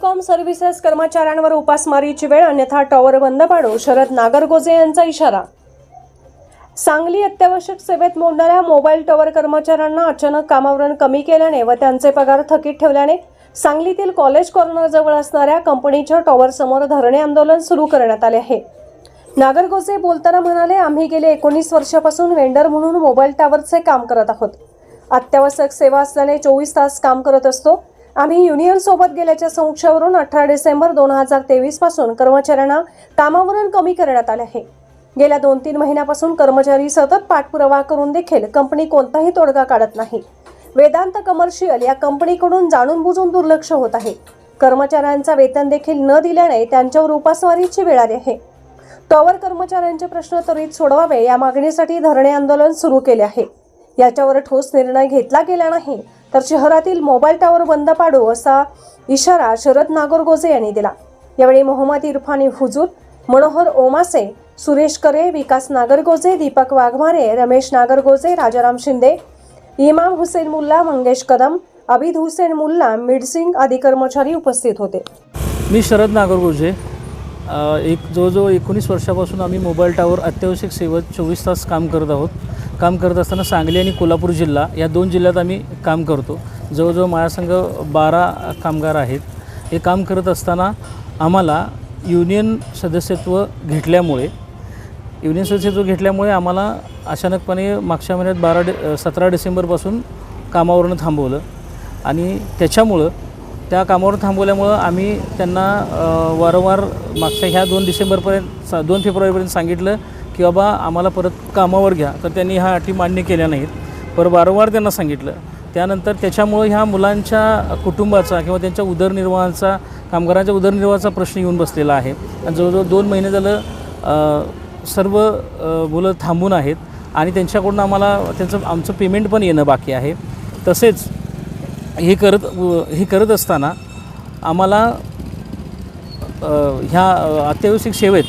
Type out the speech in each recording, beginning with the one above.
Telecom services कर्मचाऱ्यांवर उपासमारीची वेळ अन्यथा टॉवर बंद पाडू शरद नागरगोजे यांचा इशारा. सांगली अत्यावश्यक सेवेत मोडणाऱ्या मोबाईल टॉवर कर्मचाऱ्यांना अचानक कामावरण कमी केल्याने व त्यांचे पगार थकीत ठेवल्याने सांगलीतील कॉलेज कॉर्नरजवळ असणाऱ्या कंपनीच्या टॉवरसमोर धरणे आंदोलन सुरू करण्यात आले आहे. नागरगोजे बोलताना म्हणाले आम्ही गेले एकोणीस वर्षापासून वेंडर म्हणून मोबाईल टॉवरचे काम करत आहोत. अत्यावश्यक सेवा असल्याने चोवीस तास काम करत असतो. आम्ही युनियनसोबत गेल्याच्या संशयावरून अठरा डिसेंबर दोन हजार तेवीसपासून कर्मचाऱ्यांना कामावरून कमी करण्यात आले आहे. गेल्या दोन तीन महिन्यापासून कर्मचारी सतत पाठपुरावा करून देखील कंपनी कोणताही तोडगा काढत नाही. वेदांत कमर्शियल या कंपनीकडून जाणून बुजून दुर्लक्ष होत आहे. कर्मचाऱ्यांचा वेतन देखील न दिल्याने त्यांच्यावर उपासमारीची वेळ आली आहे. टॉवर कर्मचाऱ्यांचे प्रश्न त्वरित सोडवावे या मागणीसाठी धरणे आंदोलन सुरू केले आहे. याच्यावर ठोस निर्णय घेतला गेला नाही. तर शहरातील मोबाईल टॉवर बंद पाडू असा इशारा शरद नागोरगोजे यांनी दिला. यावेळी मोहम्मद इरफानी हुजूर मनोहर ओमासे सुरेश करे विकास नागरगोजे दीपक वाघमारे रमेश नागरगोजे राजाराम शिंदे इमाम हुसेन मुल्ला मंगेश कदम अबिद हुसेन मुल्ला मिडसिंग आदी कर्मचारी उपस्थित होते. मी शरद नागरगोजे एक जवळजवळ एकोणीस वर्षापासून आम्ही मोबाईल टावर अत्यावश्यक सेवेत चोवीस तास काम करत आहोत. काम करत असताना सांगली आणि कोल्हापूर जिल्हा या दोन जिल्ह्यात आम्ही काम करतो. जवळजवळ माझ्यासंघ बारा कामगार आहेत. हे काम करत असताना आम्हाला युनियन सदस्यत्व घेतल्यामुळे युनियन सदस्यत्व घेतल्यामुळे आम्हाला अचानकपणे मागच्या महिन्यात बारा डि सतरा डिसेंबरपासून कामावरून थांबवलं. आणि त्याच्यामुळं त्या कामावर थांबवल्यामुळं आम्ही त्यांना वारंवार मागच्या ह्या दोन डिसेंबरपर्यंत सा दोन फेब्रुवारीपर्यंत सांगितलं की बाबा आम्हाला परत कामावर घ्या. तर त्यांनी ह्या अटी मान्य केल्या नाहीत. पर वारंवार त्यांना सांगितलं. त्यानंतर त्याच्यामुळं ह्या मुलांच्या कुटुंबाचा किंवा त्यांच्या उदरनिर्वाहाचा कामगारांच्या उदरनिर्वाहाचा प्रश्न येऊन बसलेला आहे. आणि जवळजवळ दोन महिने झालं सर्व मुलं थांबून आहेत आणि त्यांच्याकडून आम्हाला त्यांचं आमचं पेमेंट पण येणं बाकी आहे. तसेच हे करत हे करत असताना आम्हाला ह्या अत्यावश्यक सेवेत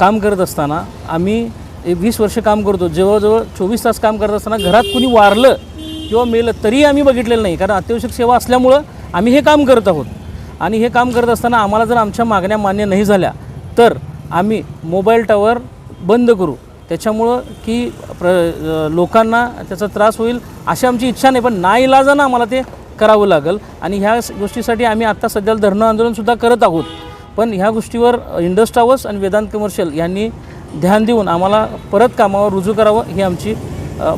काम करत असताना आम्ही एक वीस वर्ष काम करतो. जवळजवळ चोवीस तास काम करत असताना घरात कुणी वारलं किंवा मेलं तरीही आम्ही बघितलेलं नाही. कारण अत्यावश्यक सेवा असल्यामुळं आम्ही हे काम करत आहोत. आणि हे काम करत असताना आम्हाला जर आमच्या मागण्या मान्य नाही झाल्या तर आम्ही मोबाईल टॉवर बंद करू. त्याच्यामुळं की प्र लोकांना त्याचा त्रास होईल अशी आमची इच्छा नाही पण ना इलाजानं आम्हाला ते करावं लागेल. आणि ह्या गोष्टीसाठी आम्ही आत्ता सध्या धरणं आंदोलनसुद्धा करत आहोत. पण ह्या गोष्टीवर इंडस्ट आणि वेदांत कमर्शियल यांनी ध्यान देऊन आम्हाला परत कामावर रुजू करावं ही आमची मा